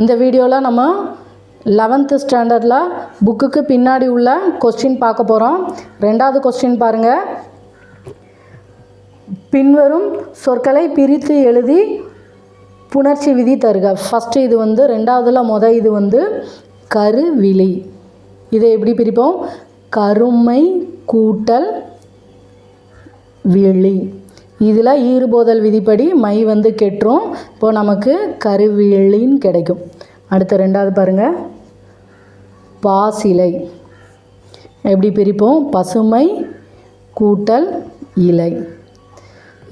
இந்த வீடியோவில் நம்ம லெவன்த்து ஸ்டாண்டர்டில் புக்குக்கு பின்னாடி உள்ள கொஸ்டின் பார்க்க போகிறோம் ரெண்டாவது கொஸ்டின் பாருங்கள் பின்வரும் சொற்களை பிரித்து எழுதி புணர்ச்சி விதி தருக. ஃபஸ்ட்டு இது வந்து ரெண்டாவதில் முத இது வந்து கருவிழி. இதை எப்படி பிரிப்போம்? கருமை கூட்டல் விழி. இதில் ஈறுபோதல் விதிப்படி மை வந்து கெட்டுரும் இப்போது நமக்கு கருவிழின்னு கிடைக்கும். அடுத்த ரெண்டாவது பாருங்கள் பாசிலை. எப்படி பிரிப்போம்? பசுமை கூட்டல் இலை.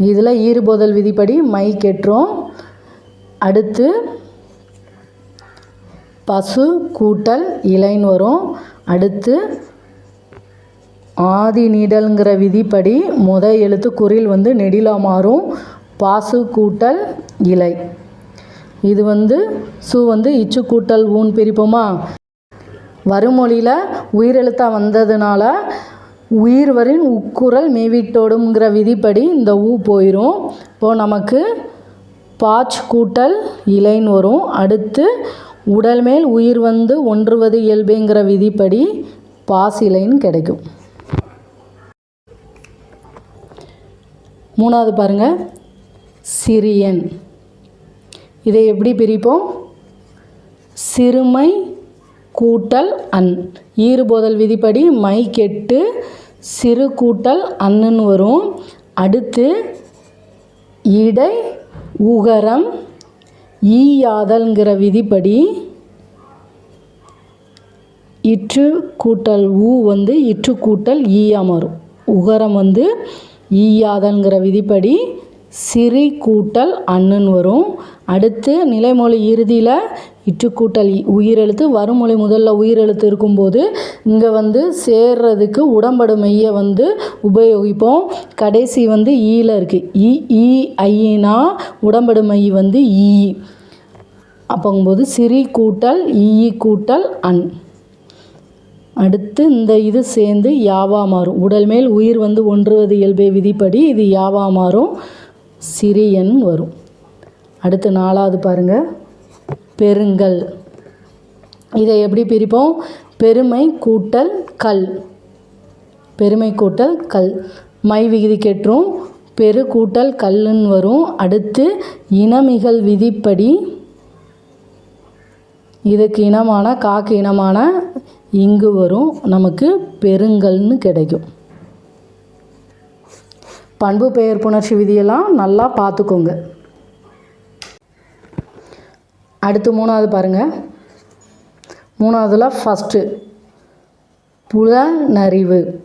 இதில் ஈறுபோதல் விதிப்படி மை கெட்டுரும் அடுத்து பசு கூட்டல் இலைன்னு வரும். அடுத்து ஆதி நீடல்ங்கிற விதிப்படி முத எழுத்து குறில் வந்து நெடிலா மாறும் பாசு கூட்டல் இலை. இது வந்து சு வந்து இச்சு கூட்டல் ஊன் பிரிப்போமா? வருமொழியில் உயிரெழுத்தாக வந்ததுனால உயிர்வரின் உக்குரல் மேவிட்டோடுங்கிற விதிப்படி இந்த ஊ போயிடும் இப்போது நமக்கு பாச் கூட்டல் இலைன்னு வரும். அடுத்து உடல் மேல் உயிர் வந்து ஒன்றுவது இயல்புங்கிற விதிப்படி பாசிலைன்னு கிடைக்கும். மூணாவது பாருங்கள் சிறியன். இதை எப்படி பிரிப்போம்? சிறுமை கூட்டல் அன். ஈறுபோதல் விதிப்படி மை கெட்டு சிறு கூட்டல் அன்னுன்னு வரும். அடுத்து இடை உகரம் ஈயாதல்ங்கிற விதிப்படி இற்று கூட்டல் ஊ வந்து இற்று கூட்டல் ஈயா மாறும். உகரம் வந்து ஈயாதல்ங்கிற விதிப்படி சிறி கூட்டல் அண்ணுன்னு வரும். அடுத்து நிலைமொழி இறுதியில் இற்று உயிரெழுத்து வருமொழி முதல்ல உயிரெழுத்து இருக்கும்போது இங்கே வந்து சேர்றதுக்கு உடம்படு மெய்யை வந்து உபயோகிப்போம். கடைசி வந்து ஈயில் இருக்குது இ ஈ ஐயினா உடம்படு மை வந்து ஈ. அப்போங்கும்போது சிறி கூட்டல் ஈ கூட்டல் அன். அடுத்து இந்த இது சேர்ந்து யாவா மாறும். உடல் மேல் உயிர் வந்து ஒன்றுவது இயல்பே விதிப்படி இது யாவா மாறும். சிறியன் வரும். அடுத்து நாலாவது பாருங்கள் பெருங்கல். இதை எப்படி பிரிப்போம்? பெருமை கூட்டல் கல். பெருமை கூட்டல் கல். மை விகுதி கெட்டுரும். பெரு கூட்டல் கல்லுன்னு வரும். அடுத்து இனமிகள் விதிப்படி இதுக்கு இனமான காக்கு இனமான இங்கு வரும் நமக்கு பெருங்கல்னு கிடைக்கும். பண்பு பெயர் புணர்ச்சி விதியெல்லாம் நல்லா பார்த்துக்கோங்க. அடுத்து மூணாவது பாருங்கள் மூணாவதுல ஃபஸ்ட்டு புலனறிவு.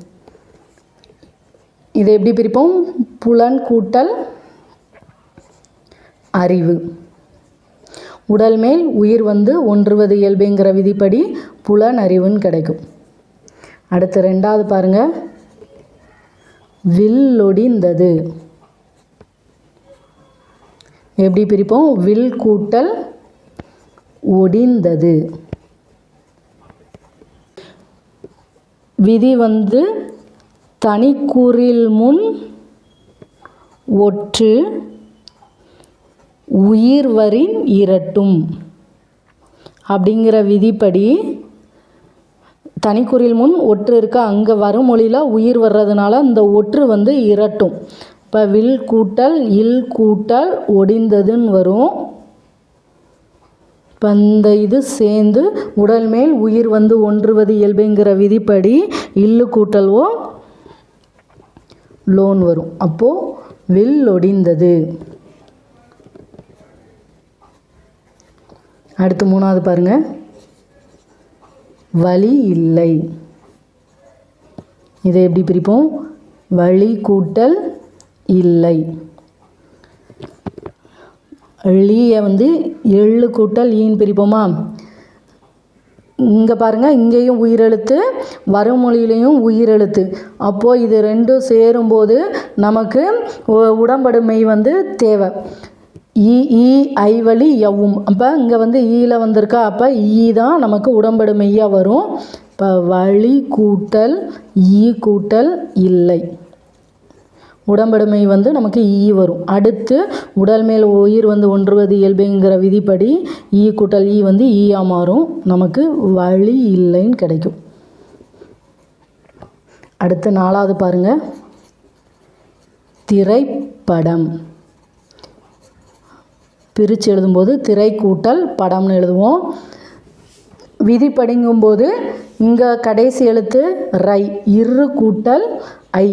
இதை எப்படி பிரிப்போம்? புலன் கூட்டல் அறிவு. உடல் மேல் உயிர் வந்து ஒன்றுவது இயல்புங்கிற விதிப்படி புலன் அறிவுன்னு கிடைக்கும். அடுத்து ரெண்டாவது பாருங்க. வில்லொடிந்தது. எப்படி பிரிப்போம்? வில் கூட்டல் ஒடிந்தது. விதி வந்து தனிக்கூறில் முன் ஒற்று உயிர்வரின் இரட்டும் அப்படிங்கிற விதிப்படி தனிக்குறில் முன் ஒற்று இருக்க அங்கே வரும் மொழியில் உயிர் வர்றதுனால இந்த ஒற்று வந்து இரட்டும். இப்போ வில் கூட்டல் இல் கூட்டல் ஒடிந்ததுன்னு வரும். இப்போ இந்த இது சேர்ந்து உடல் மேல் உயிர் வந்து ஒன்றுவது இயல்புங்கிற விதிப்படி இல்லு கூட்டல்வோ லோன் வரும். அப்போது வில் ஒடிந்தது. அடுத்து மூணாவது பாருங்கள் வழி இல்லை. இதை எப்படி பிரிப்போம்? வழி கூட்டல் இல்லை. லியை வந்து எள்ளு கூட்டல் ஈன்னு பிரிப்போமா? இங்கே பாருங்கள் இங்கேயும் உயிரெழுத்து வறுமொழியிலையும் உயிரெழுத்து. அப்போது இது ரெண்டும் சேரும்போது நமக்கு உடம்படுமை வந்து தேவை. ஈ ஈ ஐவழி எவ்வும் அப்போ இங்கே வந்து ஈயில் வந்திருக்கா அப்போ ஈ தான் நமக்கு உடம்படுமையாக வரும். இப்போ வழி கூட்டல் ஈ கூட்டல் இல்லை. உடம்படுமை வந்து நமக்கு ஈ வரும். அடுத்து உடல் மேல் உயிர் வந்து ஒன்றுவது இயல்புங்கிற விதிப்படி ஈ கூட்டல் ஈ வந்து ஈயா மாறும். நமக்கு வழி இல்லைன்னு கிடைக்கும். அடுத்து நாலாவது பாருங்க. திரைப்படம். பிரித்து எழுதும்போது திரை கூட்டல் படம்னு எழுதுவோம். விதிப்படிங்கும்போது இங்கே கடைசி எழுத்து ரை இரு கூட்டல் ஐ.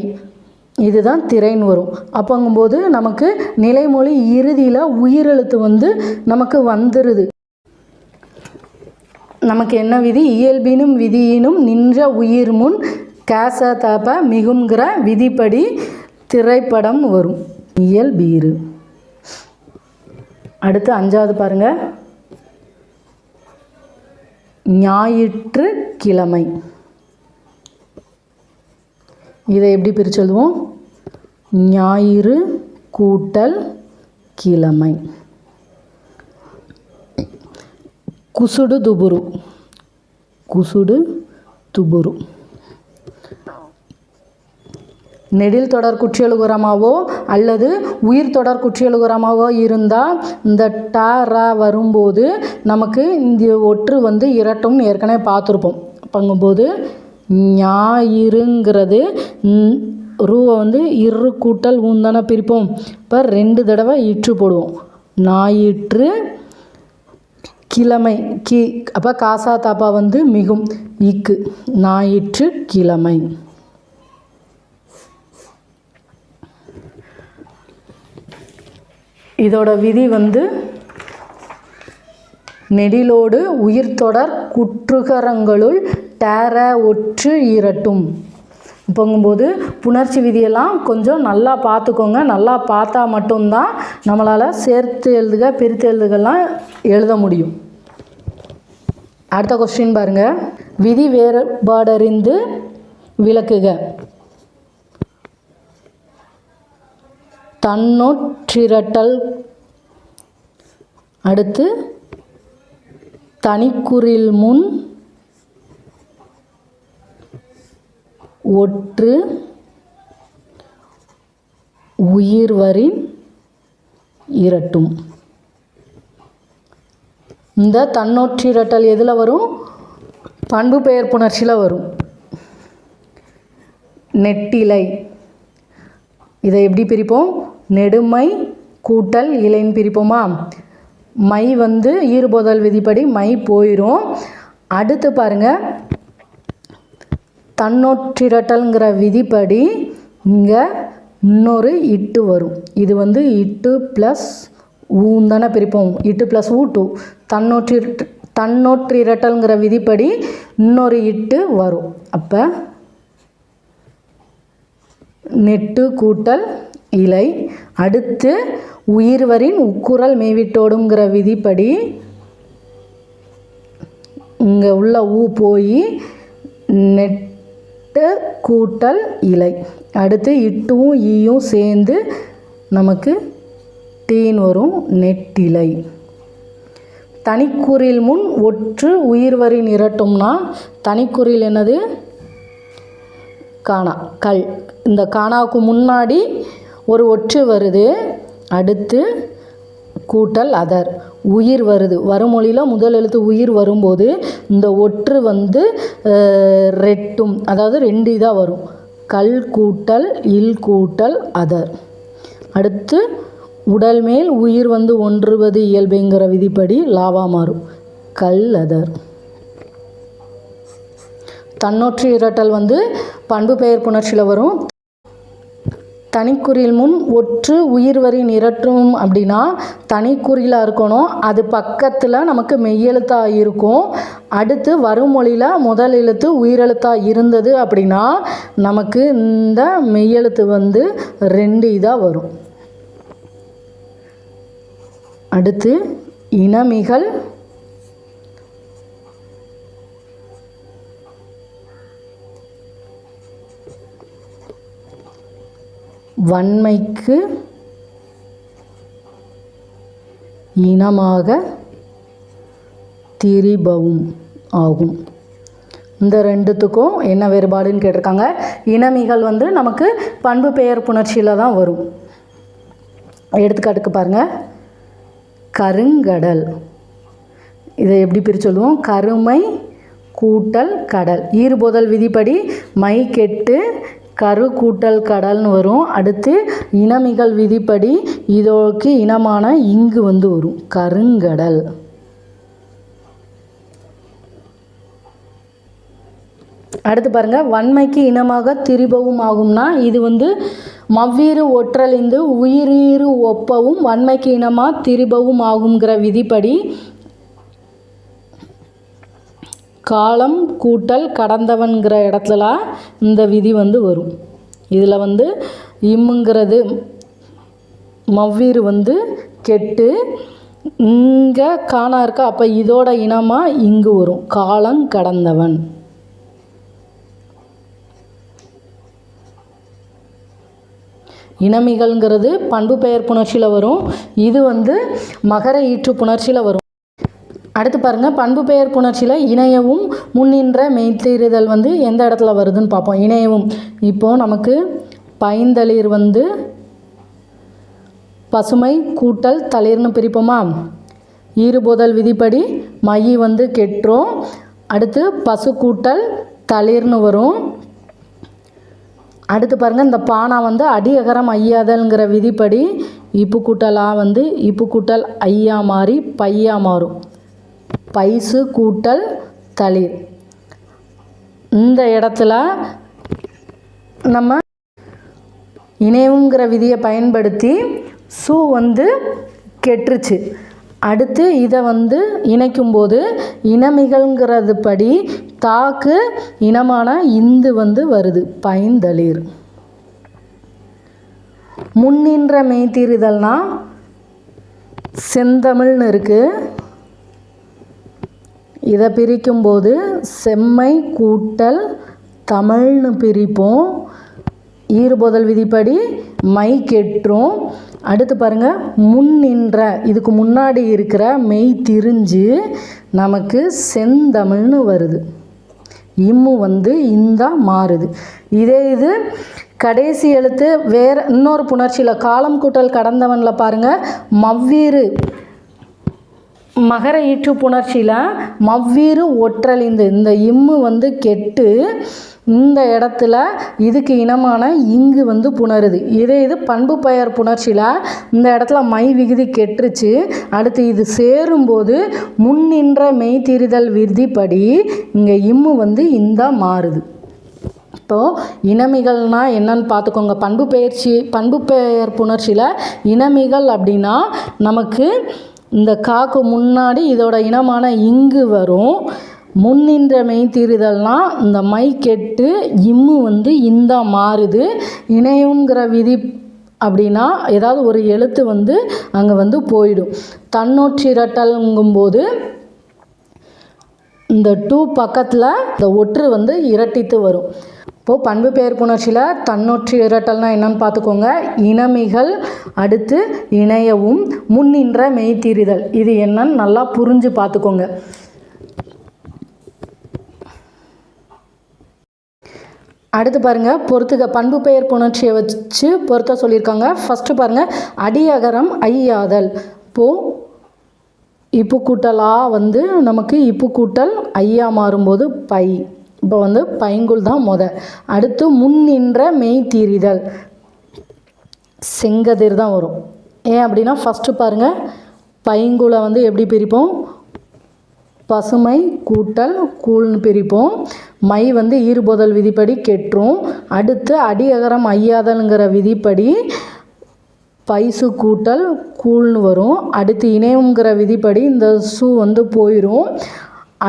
இதுதான் திரைன்னு வரும். அப்போங்கும்போது நமக்கு நிலைமொழி இறுதியில் உயிரெழுத்து வந்து நமக்கு வந்துடுது நமக்கு என்ன விதி? இயல்பினும் விதியினும் நின்ற உயிர் முன் கேச தாப்ப மிகுங்கிற விதிப்படி திரைப்படம் வரும். இயல்பீறு. அடுத்து அஞ்சாவது பாருங்க. ஞாயிற்று கிழமை. இதை எப்படி பிரித்து எழுதுவோம் ஞாயிறு கூட்டல் கிழமை. குசுடு துபுரு. குசுடு துபுரு. நெடில் தொடர் குற்றியலுகரமாவோ அல்லது உயிர் தொடர் குற்றியலுகரமாவோ இருந்தால் இந்த ட வரும்போது நமக்கு இந்த ஒற்று வந்து இரட்டும்னு ஏற்கனவே பார்த்துருப்போம். பங்கும்போது ஞாயிறுங்கிறது ரூவை வந்து இரு கூட்டல் ஊந்தானே பிரிப்போம். இப்போ ரெண்டு தடவை இற்று போடுவோம். ஞாயிற்று கிழமை கி அப்போ காசா தாப்பா வந்து மிகும். இக்கு ஞாயிற்று கிழமை. இதோட விதி வந்து நெடிலோடு உயிர் தொடர் குற்றுகரங்களுள் டேர ஒற்று ஈரட்டும் பொங்கும்போது புணர்ச்சி விதியெல்லாம் கொஞ்சம் நல்லா பார்த்துக்கோங்க. நல்லா பார்த்தா மட்டும்தான் நம்மளால் சேர்த்து எழுதுக பிரித்து எழுதுகெல்லாம் எழுத முடியும். அடுத்த கொஸ்டின் பாருங்க. விதி வேறுபாடறிந்து விளக்குக. தன்னொற்றிரட்டல். அடுத்து தனிக்குறில் முன் ஒற்று உயிர்வரின் இரட்டும். இந்த தன்னொற்றிரட்டல் எதில் வரும்? பண்பு பெயர் புணர்ச்சியில் வரும். நெட்டிலை. இதை எப்படி பிரிப்போம்? நெடுமை கூட்டல் இலைன்னு பிரிப்போமா? மை வந்து ஈறுபோதல் விதிப்படி மை போயிடும் அடுத்து பாருங்கள் தன்னொற்றிரட்டல்ங்கிற விதிப்படி இங்கே இன்னொரு இட்டு வரும். இது வந்து இட்டு ப்ளஸ் ஊன் தானே பிரிப்போம். இட்டு ப்ளஸ் ஊ டூ தன்னொற்றி தன்னொற்றிரட்டல்ங்கிற விதிப்படி இன்னொரு இட்டு வரும். அப்போ நெட்டு கூட்டல் இலை. அடுத்து உயிர்வரின் உக்குரல் மேவிட்டோடுங்கிற விதிப்படி இங்கே உள்ள ஊ போய் நெட்டு கூட்டல் இலை. அடுத்து இட்டும் ஈயும் சேர்ந்து நமக்கு டீன் வரும் நெட்டிலை. தனிக்குறில் முன் ஒற்று உயிர்வரின் இரட்டும்னா தனிக்குறில் என்னது? காணா கல் இந்த காணாவுக்கு முன்னாடி ஒரு ஒற்று வருது அடுத்து கூட்டல் அதர். உயிர் வருது. வருமொழியில் முதல் எழுத்து உயிர் வரும்போது இந்த ஒற்று வந்து ரெட்டும் அதாவது ரெண்டு இதாக வரும். கல் கூட்டல் இல் கூட்டல் அதர். அடுத்து உடல் மேல் உயிர் வந்து ஒன்றுவது இயல்புங்கிற விதிப்படி லாவா மாறும். கல் அதர். தன்னொற்று இரட்டல் வந்து பண்பு பெயர் புணர்ச்சியில் வரும். தனிக்குறியில் முன் ஒற்று வரி நிரற்றும் அப்படின்னா தனிக்குறிலாக இருக்கணும். அது பக்கத்தில் நமக்கு மெய்யெழுத்தாக இருக்கும். அடுத்து வருமொழியில் முதல் எழுத்து உயிரெழுத்தாக இருந்தது அப்படின்னா நமக்கு இந்த மெய்யெழுத்து வந்து ரெண்டு இதாக வரும். அடுத்து இனமிகள் வன்மைக்கு இனமாக திரிபவும் ஆகும். இந்த ரெண்டுத்துக்கும் என்ன வேறுபாடுன்னு கேட்டிருக்காங்க? இனமிகள் வந்து நமக்கு பண்பு பெயர் புணர்ச்சியில் தான் வரும். எடுத்துக்காட்டுக்கு பாருங்கள் கருங்கடல். இதை எப்படி பிரிச்சு சொல்லுவோம்? கருமை கூட்டல் கடல். ஈறுபோதல் விதிப்படி மை கெட்டு கரு கூட்டல் கடல்னு வரும். அடுத்து இனமிகள் விதிப்படி இதோக்கு இனமான இங்கு வந்து வரும். கருங்கடல். அடுத்து பாருங்க. வன்மைக்கு இனமாக திரிபவும் ஆகும்னா இது வந்து மவ்வீறு ஒற்றலிந்து உயிரீறு ஒப்பவும் வன்மைக்கு இனமாக திரிபவும் ஆகுங்கிற விதிப்படி காலம் கூட்டல் கடந்தவன்கிற இடத்துலலாம் இந்த விதி வந்து வரும். இதில் வந்து இம்முங்கிறது மவ்வீறு வந்து கெட்டு இங்கே காணா இருக்கா அப்போ இதோட இனமாக இங்கு வரும். காலம் கடந்தவன். இனமிகள்ங்கிறது பண்பு பெயர் புணர்ச்சியில் வரும். இது வந்து மகர ஈற்று புணர்ச்சியில் வரும். அடுத்து பாருங்கள் பண்பு பெயர் புணர்ச்சியில் இணையவும் முன்னின்ற மெய்த்தீறுதல் வந்து எந்த இடத்துல வருதுன்னு பார்ப்போம். இணையவும். இப்போது நமக்கு பைந்தளிர் வந்து பசுமை கூட்டல் தளிர்னு பிரிப்போமா? ஈறுபோதல் விதிப்படி மை வந்து கெட்டுரும் அடுத்து பசு கூட்டல் தளிர்னு வரும். அடுத்து பாருங்கள் இந்த பானா வந்து அடியகரம் ஐயாதல்ங்கிற விதிப்படி இப்பு கூட்டலாக வந்து இப்பு கூட்டல் ஐயா மாறி பையா மாறும். பைசு கூட்டல் தளிர். இந்த இடத்துல நம்ம இணைவுங்கிற விதியை பயன்படுத்தி சு வந்து கெட்டுருச்சு. அடுத்து இதை வந்து இணைக்கும்போது இனமிகழ்கிறது படி தாக்கு இனமான இந்து வந்து வருது. பைந்தளிர். முன்னின்ற மெய்த்தீறுதல்னா செந்தமிழ்னு இருக்குது இதை பிரிக்கும்போது செம்மை கூட்டல் தமிழ்னு பிரிப்போம். ஈறுபோதல் விதிப்படி மை கெட்டுரும் அடுத்து பாருங்கள் முன் நின்ற இதுக்கு முன்னாடி இருக்கிற மெய் திரிஞ்சு நமக்கு செந்தமிழ்னு வருது. இம்மு வந்து இந்தா மாறுது. இதே இது கடைசி எழுத்து வேற இன்னொரு புணர்ச்சியில் காலம் கூட்டல் கடந்தவனில் பாருங்கள் மவ்வீறு மகர ஈற்று புணர்ச்சியில் மவ்வீறு ஒற்றல் இந்த இம்மு வந்து கெட்டு இந்த இடத்துல இதுக்கு இனமான இங்கு வந்து புணருது. இதே இது பண்பு பெயர் புணர்ச்சியில் இந்த இடத்துல மை விகுதி கெட்டுருச்சு. அடுத்து இது சேரும்போது முன்னின்ற மெய்திரிதல் விருதிப்படி இங்கே இம்மு வந்து இந்த மாறுது. இப்போது இனமிகள்னா என்னன்னு பார்த்துக்கோங்க. பண்பு பெயர்ச்சி பண்பு பெயர் புணர்ச்சியில் இனமிகள் அப்படின்னா நமக்கு இந்த காக்கு முன்னாடி இதோட இனமான இங்கு வரும். முன்னின்ற மெய்த்தீறுதல்னா இந்த மை கெட்டு இம்மு வந்து இந்த மாறுது. இணையுங்கிற விதி அப்படின்னா ஏதாவது ஒரு எழுத்து வந்து அங்கே வந்து போயிடும். தன்னொற்றிரட்டல்ங்கும்போது இந்த டூ பக்கத்தில் இந்த ஒற்று வந்து இரட்டித்து வரும். இப்போது பண்பு பெயர் புணர்ச்சியில் தன்னொற்றி இரட்டல்னால் என்னன்னு பார்த்துக்கோங்க. இனமிகள் அடுத்து இணையவும் முன்னின்ற மெய்த்தீரிதல் இது என்னன்னு நல்லா புரிஞ்சு பார்த்துக்கோங்க. அடுத்து பாருங்கள் பொறுத்துக. பண்பு பெயர் புணர்ச்சியை வச்சு பொருத்த சொல்லியிருக்காங்க. ஃபஸ்ட்டு பாருங்கள் அடியகரம் ஐயாதல். இப்போது இப்பு கூட்டலாக வந்து நமக்கு இப்பு கூட்டல் ஐயா மாறும்போது பை. இப்போ வந்து பைங்குல் தான் முத. அடுத்து முன் நின்ற மெய் செங்கதிர் தான் வரும். ஏன் அப்படின்னா ஃபஸ்ட்டு பாருங்கள் பைங்குலை வந்து எப்படி பிரிப்போம்? பசுமை கூட்டல் கூழ்னு பிரிப்போம். மை வந்து ஈறுபோதல் விதிப்படி கெட்டுரும். அடுத்து அடியகரம் ஐயாதல்ங்கிற விதிப்படி பைசு கூட்டல் கூழ்னு வரும். அடுத்து இணையங்கிற விதிப்படி இந்த சு வந்து போயிடும்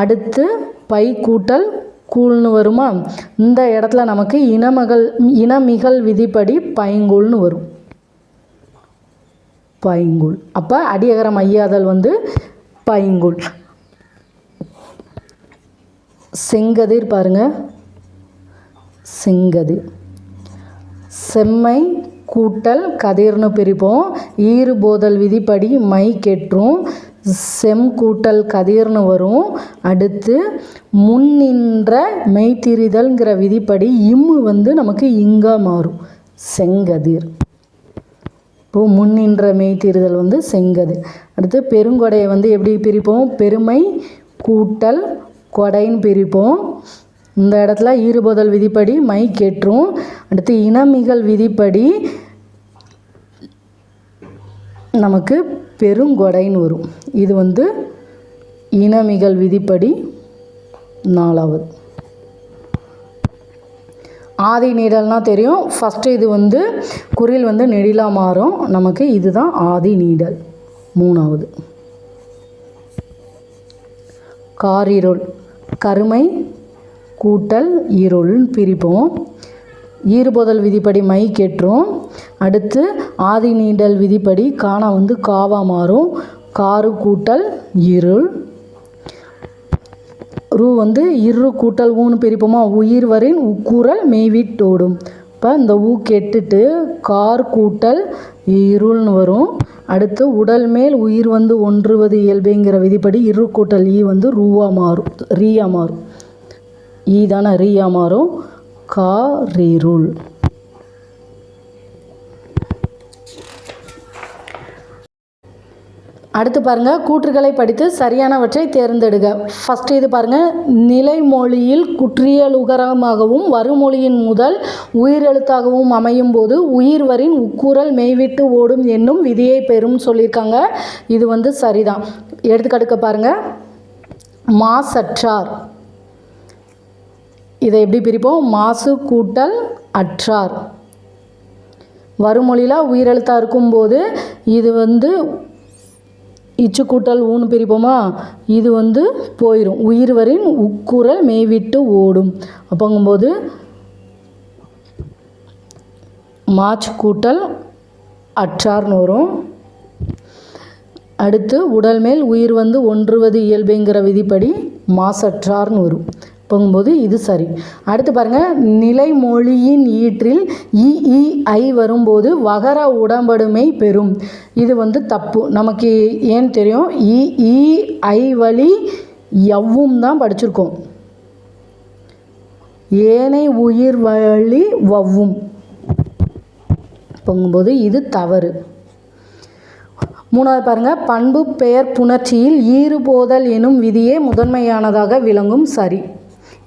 அடுத்து பை கூட்டல் கூழ்னு வருமா? இந்த இடத்துல நமக்கு இனமகள் இனமிகள் விதிப்படி பைங்கூழ்னு வரும். பைங்கூழ். அப்போ அடியகரம் ஐயாதல் வந்து பைங்கூழ். செங்கதிர் பாருங்க. செங்கதிர் செம்மை கூட்டல் கதிர்னு பிரிப்போம். ஈறு போதல் விதிப்படி மை கெட்டுரும் செம் கூட்டல் கதிர்னு வரும். அடுத்து முன் நின்ற மெய்த்திரிதல்ங்கிற விதிப்படி இம்மு வந்து நமக்கு இங்கா மாறும். செங்கதிர். இப்போ முன்னின்ற மெய்த்திருதல் வந்து செங்கது அடுத்து பெருங்கொடையை வந்து எப்படி பிரிப்போம்? பெருமை கூட்டல் கொடைன்னு பிரிப்போம். இந்த இடத்துல ஈறுபோதல் விதிப்படி மை கெற்றும். அடுத்து இனமிகள் விதிப்படி நமக்கு பெருங்கொடைன்னு வரும். இது வந்து இனமிகள் விதிப்படி நாலாவது. ஆதி நீடல்னால் தெரியும். ஃபஸ்ட்டு இது வந்து குறில் வந்து நெடிலா மாறும். நமக்கு இதுதான் ஆதி நீடல். மூணாவது. காரிருள். கருமை கூட்டல் இருள்னு பிரிப்போம். ஈறுபோதல் விதிப்படி மை கெட்டுரும் அடுத்து ஆதி நீண்டல் விதிப்படி காணா வந்து காவா மாறும். காரு கூட்டல் இருள். ரூ வந்து இரு கூட்டல் ஊன்னு பிரிப்போமா? உயிர் வரின் உக்கூறல் மெய்விட்டோடும் இப்போ இந்த ஊ கெட்டுட்டு கார் கூட்டல் இருள்னு வரும். அடுத்து உடல் மேல் உயிர் வந்து ஒன்றுவது இயல்புங்கிற விதிப்படி இரு கூட்டல் ஈ வந்து ரூவா மாறும். ரீயா மாறும். ஈ தானே ரீயா மாறும். காரிருள். அடுத்து பாருங்கள் கூற்றுகளை படித்து சரியானவற்றை தேர்ந்தெடுக. ஃபஸ்ட்டு இது பாருங்கள் நிலைமொழியில் குற்றியலுகரமாகவும் வருமொழியின் முதல் உயிரெழுத்தாகவும் அமையும் போது உயிர்வரின் உக்குரல் மெய்விட்டு ஓடும் என்னும் விதியை பெறும் சொல்லியிருக்காங்க. இது வந்து சரிதான். எடுத்துக்கடுக்க பாருங்கள் மாசற்றார். இதை எப்படி பிரிப்போம்? மாசு கூட்டல் அற்றார். வருமொழியில் உயிரெழுத்தாக இருக்கும்போது இது வந்து இச்சு கூட்டல் ஊன்னு பிரிப்போமா? இது வந்து போயிடும் உயிர்வரின் உக்குரல் மேய்விட்டு ஓடும். அப்போங்கும்போது மாச்சு கூட்டல் அற்றார்னு வரும். அடுத்து உடல் மேல் உயிர் வந்து ஒன்றுவது இயல்புங்கிற விதிப்படி மாசற்றார்னு வரும். போகும்போது இது சரி. அடுத்து பாருங்கள் நிலைமொழியின் ஈற்றில் இஇஐ வரும்போது வகர உடம்படுமை பெறும். இது வந்து தப்பு. நமக்கு ஏன் தெரியும்? இஇஐ வழி எவ்வும் தான் படிச்சிருக்கோம். ஏனை உயிர் வழி வவ்வும். போகும்போது இது தவறு. மூணாவது பாருங்கள் பண்பு பெயர் புணர்ச்சியில் ஈறுபோதல் எனும் விதியே முதன்மையானதாக விளங்கும் சரி.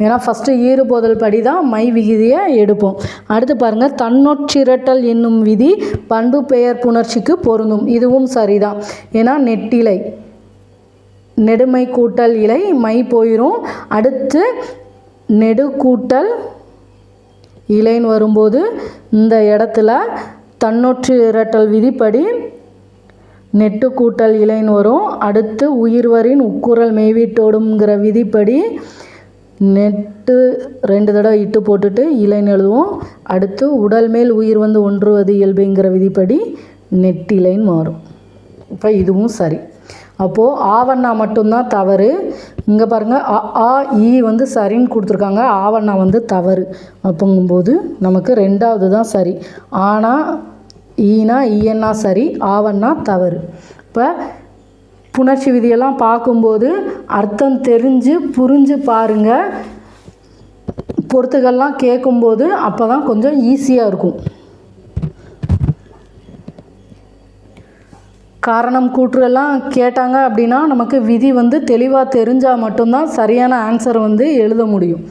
ஏன்னா ஃபஸ்ட்டு ஈறுபோதல் படி தான் மை விகுதியை எடுப்போம். அடுத்து பாருங்கள் தன்னொற்றிரட்டல் என்னும் விதி பண்பு பெயர் புணர்ச்சிக்கு பொருந்தும். இதுவும் சரிதான். ஏன்னா நெட்டிலை நெடுமை கூட்டல் இலை மை போயிடும் அடுத்து நெடு கூட்டல் இலைன்னு வரும்போது இந்த இடத்துல தன்னொற்று இரட்டல் விதிப்படி நெட்டு கூட்டல் இலைன்னு வரும். அடுத்து உயிர்வரின் உக்குரல் மெய்வீட்டோடுங்கிற விதிப்படி நெட்டு ரெண்டு தடவை இட்டு போட்டுட்டு இலைன்னு எழுதுவோம் அடுத்து உடல் மேல் உயிர் வந்து ஒன்றுவது இயல்புங்கிற விதிப்படி நெட்டிலைன்னு மாறும். இப்போ இதுவும் சரி. அப்போது ஆவண்ணா மட்டும்தான் தவறு. இங்கே பாருங்கள் அ ஆ ஈ வந்து சரின்னு கொடுத்துருக்காங்க. ஆவண்ணா வந்து தவறு. அப்படிங்கும்போது நமக்கு ரெண்டாவது தான் சரி. ஆனால் ஈனா ஈஎன்னா சரி ஆவண்ணா தவறு. இப்போ புணர்ச்சி விதியெல்லாம் பார்க்கும்போது அர்த்தம் தெரிஞ்சு புரிஞ்சு பாருங்கள் பொறுத்துக்கள்லாம் கேட்கும்போது அப்போ தான் கொஞ்சம் ஈஸியாக இருக்கும். காரணம் கூற்றுலாம் கேட்டாங்க அப்படின்னா நமக்கு விதி வந்து தெளிவாக தெரிஞ்சால் மட்டும்தான் சரியான ஆன்சர் வந்து எழுத முடியும்.